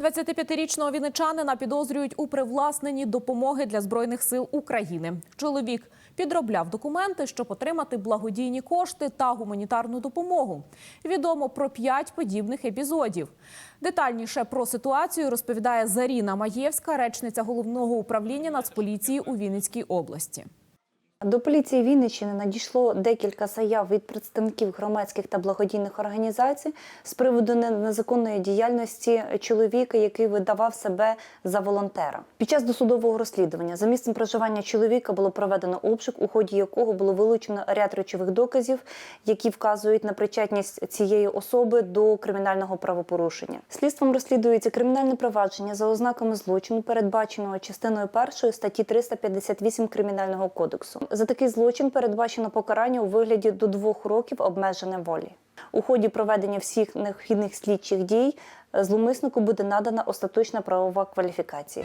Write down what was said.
25-річного вінничанина підозрюють у привласненні допомоги для збройних сил України. Чоловік підробляв документи, щоб отримати благодійні кошти та гуманітарну допомогу. Відомо про п'ять подібних епізодів. Детальніше про ситуацію розповідає Заріна Маєвська, речниця головного управління Нацполіції у Вінницькій області. До поліції Вінниччини надійшло декілька заяв від представників громадських та благодійних організацій з приводу незаконної діяльності чоловіка, який видавав себе за волонтера. Під час досудового розслідування за місцем проживання чоловіка було проведено обшук, у ході якого було вилучено ряд речових доказів, які вказують на причетність цієї особи до кримінального правопорушення. Слідством розслідується кримінальне провадження за ознаками злочину, передбаченого частиною першої статті 358 кримінального кодексу. За такий злочин передбачено покарання у вигляді до двох років обмеження волі. У ході проведення всіх необхідних слідчих дій е, зловмиснику буде надана остаточна правова кваліфікація.